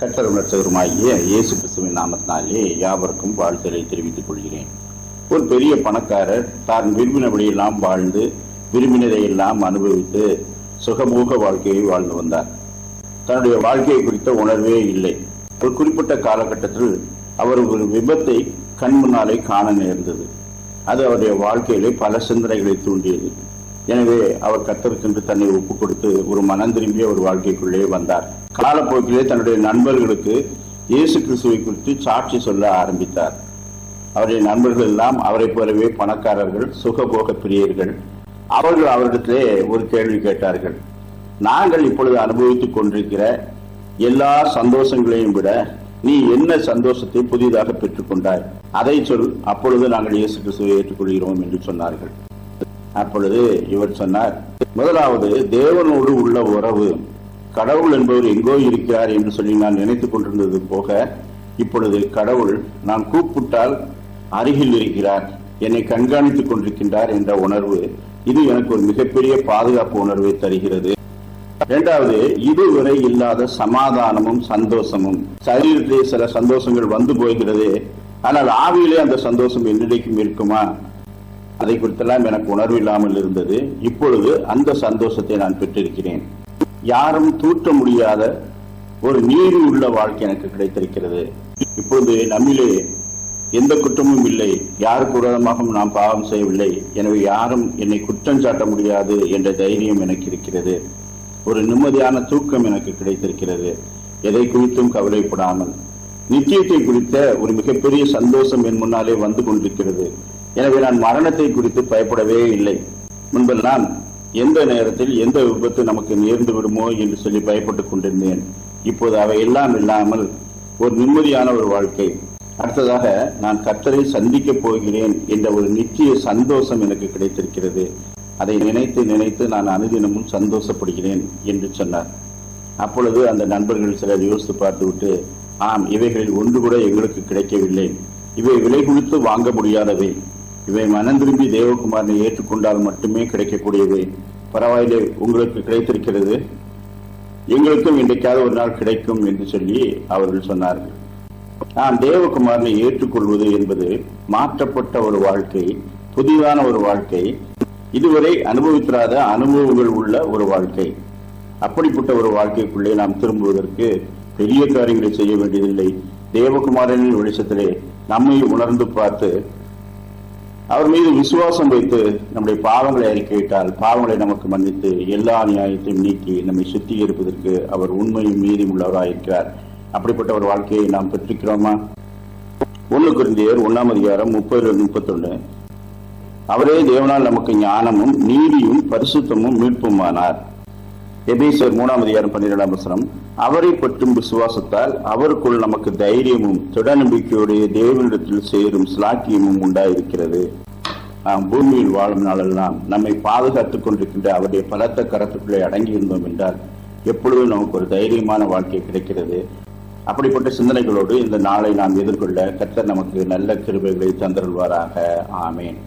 கர்த்தரும் ரட்சகருமாகிய இயேசு கிறிஸ்துவின் நாமத்தினாலே யாவருக்கும் வாழ்த்தலை தெரிவித்துக் கொள்கிறேன். ஒரு பெரிய பணக்காரர் தான் விரும்பினபடியெல்லாம் வாழ்ந்து விரும்பினதையெல்லாம் அனுபவித்து சுகமூக வாழ்க்கையை வாழ்ந்து வந்தார். தன்னுடைய வாழ்க்கையை குறித்த உணர்வே இல்லை. ஒரு குறிப்பிட்ட காலகட்டத்தில் அவர் ஒரு விபத்தை கண் முன்னாலே காண நேர்ந்தது. அது அவருடைய வாழ்க்கையிலே பல சிந்தனைகளை தூண்டியது. எனவே அவர் கத்தருக்கென்று தன்னை ஒப்புக் கொடுத்து ஒரு மனம் திரும்பிய ஒரு வாழ்க்கைக்குள்ளே வந்தார். காலப்போக்கிலே தன்னுடைய நண்பர்களுக்கு இயேசு கிறிஸ்துவை குறித்து சாட்சி சொல்ல ஆரம்பித்தார். அவருடைய நண்பர்கள் எல்லாம் அவரைப் போலவே பணக்காரர்கள் சுகபோக பிரியர்கள் அவர்கள் அவரிடத்திலே ஒரு கேள்வி கேட்டார்கள். நாங்கள் இப்பொழுது அனுபவித்துக் கொண்டிருக்கிற எல்லா சந்தோஷங்களையும் விட நீ என்ன சந்தோஷத்தை புதிதாக பெற்றுக்கொண்டாய்? அதை சொல் அப்பொழுது நாங்கள் இயேசு கிறிஸ்துவை ஏற்றுக்கொள்கிறோம் என்று சொன்னார்கள். அப்பொழுது இவர் சொன்னார் முதலாவது தேவனோடு உள்ள உறவு. கடவுள் என்பவர் எங்கோ இருக்கிறார் என்று சொல்லி நான் நினைத்துக் கொண்டிருந்தது போக இப்பொழுது கடவுள் நான் கூப்பிட்டால் அருகில் இருக்கிறார் என்னை கண்காணித்துக் கொண்டிருக்கின்றார் என்ற உணர்வு இது எனக்கு ஒரு மிகப்பெரிய பாதுகாப்பு உணர்வை தருகிறது. இரண்டாவது இதுவரை இல்லாத சமாதானமும் சந்தோஷமும். சரீரத்திலே சில சந்தோஷங்கள் வந்து போகிறது. ஆனால் ஆவியிலே அந்த சந்தோஷம் என்னிடைக்கும் இருக்குமா? அதை குறித்தெல்லாம் எனக்கு உணர்வு இல்லாமல் இருந்தது. இப்பொழுது அந்த சந்தோஷத்தை நான் பெற்றிருக்கிறேன். யாரும் தூற்ற முடியாத ஒரு நீதி உள்ள வாழ்க்கை எனக்கு கிடைத்திருக்கிறது. இப்பொழுது நம்மிலே எந்த குற்றமும் இல்லை. யாருக்கு விரோதமாகவும் நாம் பாவம் செய்யவில்லை. எனவே யாரும் என்னை குற்றம் சாட்ட முடியாது என்ற தைரியம் எனக்கு இருக்கிறது. ஒரு நிம்மதியான தூக்கம் எனக்கு கிடைத்திருக்கிறது. எதை குறித்தும் கவலைப்படாமல். நிச்சயத்தை குறித்த ஒரு மிகப்பெரிய சந்தோஷம் என் முன்னாலே வந்து கொண்டிருக்கிறது. எனவே நான் மரணத்தை குறித்து பயப்படவே இல்லை. முன்பெல்லாம் எந்த நேரத்தில் எந்த விபத்து நமக்கு நேர்ந்து விடுமோ என்று சொல்லி பயப்பட்டுக் கொண்டிருந்தேன். இப்போது அவை எல்லாம் இல்லாமல் ஒரு நிம்மதியான ஒரு வாழ்க்கை. அடுத்ததாக நான் கர்த்தரை சந்திக்கப் போகிறேன் என்ற ஒரு நிச்சய சந்தோஷம் எனக்கு கிடைத்திருக்கிறது. அதை நினைத்து நினைத்து நான் அனுதினமும் சந்தோஷப்படுகிறேன் என்று சொன்னார். அப்பொழுது அந்த நண்பர்கள் சிலர் யோசித்து பார்த்துவிட்டு ஆம் இவைகளில் ஒன்று கூட எங்களுக்கு கிடைக்கவில்லை. இவை விலை கொடுத்து வாங்க முடியாதவை. இவை மனம் திரும்பி தேவகுமாரனை ஏற்றுக்கொண்டால் மட்டுமே கிடைக்கக்கூடியவை பரவாயில்லை உங்களுக்கு கிடைத்திருக்கிறது. எங்களுக்கும் இன்றைக்காவது ஒரு நாள் கிடைக்கும் என்று சொல்லி அவர்கள் சொன்னார்கள். நான் தேவகுமாரனை ஏற்றுக்கொள்வது என்பது மாற்றப்பட்ட ஒரு வாழ்க்கை புதிதான ஒரு வாழ்க்கை. இதுவரை அனுபவித்திராத அனுபவங்கள் உள்ள ஒரு வாழ்க்கை. அப்படிப்பட்ட ஒரு வாழ்க்கைக்குள்ளே நாம் திரும்புவதற்கு பெரிய காரியங்களை செய்ய வேண்டியதில்லை. தேவகுமாரனின் வெளிச்சத்திலே நம்மை உணர்ந்து பார்த்து அவர் மீது விசுவாசம் வைத்து நம்முடைய பாவங்களை அறிக்கையிட்டால் பாவங்களை நமக்கு மன்னித்து எல்லா நியாயத்தையும் நீக்கி நம்மை சுத்திகரிப்பதற்கு அவர் உண்மையும் மீதியும் உள்ளவராயிருக்கிறார் அப்படிப்பட்ட ஒரு வாழ்க்கையை நாம் பெற்றிருக்கிறோமா? ஒன்று குருந்தியர் ஒன்னாம் அதிகாரம் முப்பது முப்பத்தொன்னு. அவரே தேவனால் நமக்கு ஞானமும் நீதியும் பரிசுத்தமும் மீட்புமானார். எபேசர் மூணாம் அதிகாரம் பன்னிரெண்டாம் வசனம். அவரை பற்றும் விசுவாசத்தால் அவருக்குள் நமக்கு தைரியமும் திடநம்பிக்கையுடைய தேவனிடத்தில் சேரும் சிலாக்கியமும் உண்டாயிருக்கிறது. பூமியில் வாழும் நாளெல்லாம் நம்மை பாதுகாத்துக் கொண்டிருக்கின்ற அவருடைய பலத்த கரத்துக்குள்ளே அடங்கியிருந்தோம் என்றால் எப்பொழுதும் நமக்கு ஒரு தைரியமான வாழ்க்கை கிடைக்கிறது. அப்படிப்பட்ட சிந்தனைகளோடு இந்த நாளை நாம் எதிர்கொள்ள கர்த்தர் நமக்கு நல்ல கிருபைகளை தந்தருள்வாராக. ஆமேன்.